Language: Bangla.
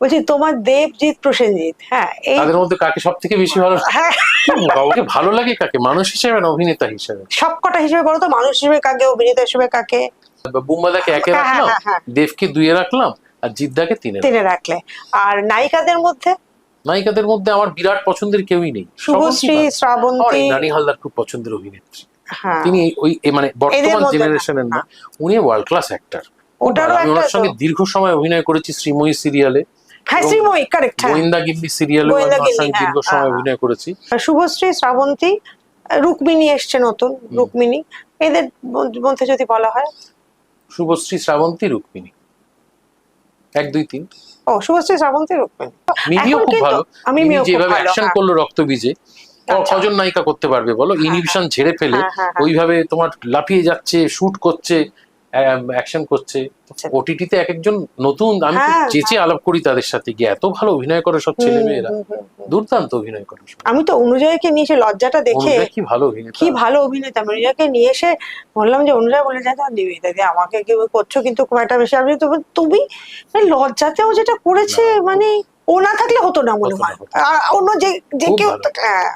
বলছি তোমার দেবজিৎ প্রসেনজিৎ হ্যাঁ এই তাদের মধ্যে কাকে সব থেকে বেশি ভালো হ্যাঁ। বাবাকে ভালো লাগে কাকে? মানুষ হিসেবে না অভিনেতা হিসেবে? সবকটা হিসেবে বলো তো মানুষ হিসেবে কাকে অভিনেতা হিসেবে কাকে? বুম্বাদাকে একে হ্যাঁ, রাখলাম হ্যাঁ। দেবকে দুইয়ে রাখলাম আর জিদ্দাকে তিনে টেনে রাখলে। আর নায়িকাদের মধ্যে? নায়িকাদের মধ্যে আমার বিরাট পছন্দের কেউই নেই। শুভশ্রী শ্রাবন্তী। রানী হালদার খুব পছন্দের অভিনেত্রী। তিনি ওই মানে বর্তমান জেনারেশনের না উনি ওয়ার্ল্ড ক্লাস অ্যাক্টর ওটারও ওনার একটা সঙ্গে দীর্ঘ সময় অভিনয় করেছি শ্রীময়ী সিরিয়ালে হ্যাঁ এবং শ্রীময়ী কারেক্ট হ্যাঁ। গোয়েন্দা সিরিয়ালে হ্যাঁ, দীর্ঘ সময় হ্যাঁ। অভিনয় করেছি। শুভশ্রী শ্রাবন্তী এসছে নতুন রুক্মিণী। এদের মধ্যে- মধ্যে যদি বলা হয়। শুভশ্রী শ্রাবন্তী রুক্মিণী। এক দুই তিন। ও শুভশ্রী শ্রাবন্তী রুক্মিণী। মিমিও খুব ভালো। আমি যেভাবে অ্যাকশন। করল রক্তবীজে আচ্ছা। কজন নায়িকা করতে পারবে বলো? ইনহিবিশন ঝেড়ে ফেলে। ওইভাবে তোমার লাফিয়ে যাচ্ছে শুট করছে অ্যাকশন করছে। ওটিটিতে এক একজন নতুন আমি তো হ্যাঁ, আলাপ করি তাদের সাথে গিয়ে। এত ভালো অভিনয় করে সব ছেলে মেয়েরা। দুর্দান্ত অভিনয় করে আমি তো অনুজয়কে নিয়ে এসে লজ্জাটা দেখে কি ভালো অভিনেতা? কি ভালো অভিনেতা? অনুজয়কে নিয়ে এসে বললাম যে অনুজয় বলে যা দিবি দাদি আমাকে কি করছ কিন্তু খুব একটা বেশি আমি তো তুমি এই লজ্জাতেও যেটা করেছে মানে ও না থাকলে হতো না মনে হয়। অন্য যে যে কেউ হ্যাঁ।